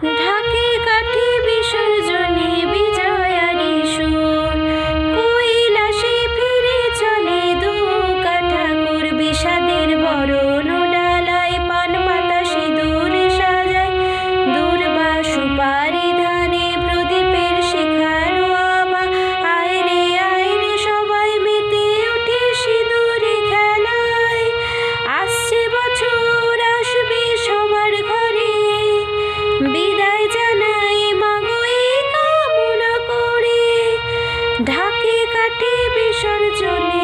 你看 কাটি বিসর্জনে